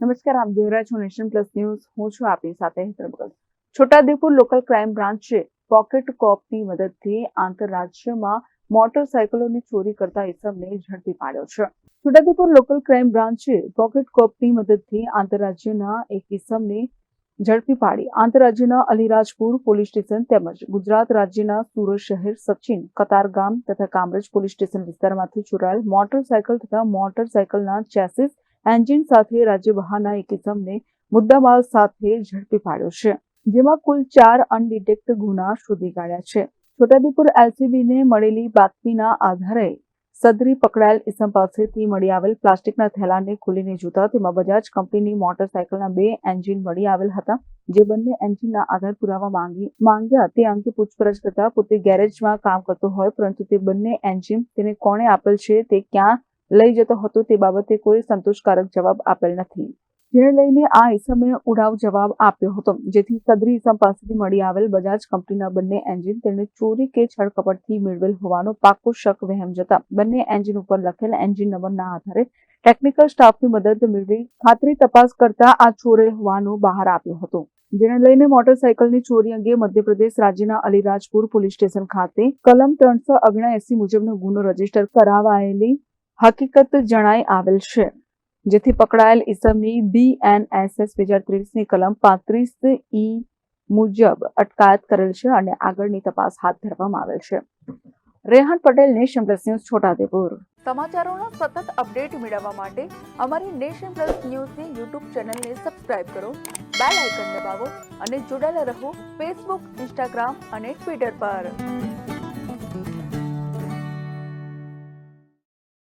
નમસ્કાર, આપ જોઈ રહ્યા છો નેશન પ્લસ ન્યૂઝ. હું છું આપની સાથે હેતરબગલ છોટાઉદેપુર લોકલ ક્રાઇમ બ્રાન્ચે પોકેટ કોપની મદદથી આંતરરાજ્યમાં મોટરસાયકલોની ચોરી કરતા ઇસમને ઝડપી પાડ્યો છે. છોટાઉદેપુર લોકલ ક્રાઇમ બ્રાન્ચે પોકેટ કોપની મદદથી આંતરરાજ્યના એક ઇસમને ઝડપી પાડી. આંતરરાજ્યના અલીરાજપુર પોલીસ સ્ટેશન તેમજ ગુજરાત રાજ્યના સુરત શહેર, સચિન કતારગામ તથા કામરેજ પોલીસ સ્ટેશન વિસ્તારમાંથી ચોરાયેલ મોટરસાયકલ તથા મોટરસાયકલના ચેસીસ એન્જિન સાથે રાજ્ય બહારના એક ઇસમને મુદ્દામાલ સાથે ઝડપી પાડ્યો છે, જેમાં કુલ ચાર અનડિટેક્ટ ગુના શોધી કાઢ્યા છે. છોટાઉદેપુર એલસીબીને મળેલી બાતમીના આધારે સદરી પકડાયેલ ઇસમ પાસેથી મળી આવેલ પ્લાસ્ટિકના થેલાને ખોલીને જોતા તેમાં બજાજ કંપનીની મોટરસાયકલના બે એન્જિન મળી આવેલ હતા, જે બંને એન્જિનના આધાર પુરાવા માંગી, માંગ્યા. તે અંગે પૂછપરછ કરતા પોતે ગેરેજમાં કામ કરતો હોય, પરંતુ તે બંને એન્જિન તેને કોણે આપેલ છે, તે ક્યાં લઈ જતો હતો તે બાબતે કોઈ સંતોષકારક જવાબ આપેલ નથી. જેને લઈને આ ઇસમે ઉડાવ જવાબ આપ્યો હતો, જેથી સદરી ઇસમ પાસેથી મળી આવેલ બજાજ કંપનીના બંને એન્જિન તેણે ચોરી કે છળકપટથી મેળવેલ હોવાનો પાકો શક વહેમ જતા બંને એન્જિન ઉપર લખેલ એન્જિન નંબરના આધારે ટેકનિકલ સ્ટાફની મદદ મેળવી ખાતરી તપાસ કરતા આ ચોરે હોવાનું બહાર આવ્યો હતો. જેને લઈને મોટરસાયકલની ચોરી અંગે મધ્યપ્રદેશ રાજ્યના અલીરાજપુર પોલીસ સ્ટેશન ખાતે કલમ ત્રણસો ઓગણએસી મુજબનો ગુનો રજિસ્ટર કરાવાયેલી હકીકત જણાઈ આવેલ છે. જેથી પકડાયેલ ઇસમની બીએનએસએસ બે હજાર ત્રેવીસની કલમ પાંત્રીસ ઈ મુજબ અટકાયત કરેલ છે અને આગળની તપાસ હાથ ધરવામાં આવેલ છે. Rehan Patel, nation plus news Chhota Udepur સમાચારોના સતત અપડેટ મેળવવા માટે અમારી નેશન પ્લસ ન્યૂઝની યુટ્યુબ ચેનલને સબસ્ક્રાઇબ કરો, બેલ આઇકન દબાવો અને જોડાયેલા રહો ફેસબુક, ઇન્સ્ટાગ્રામ અને ટ્વિટર પર.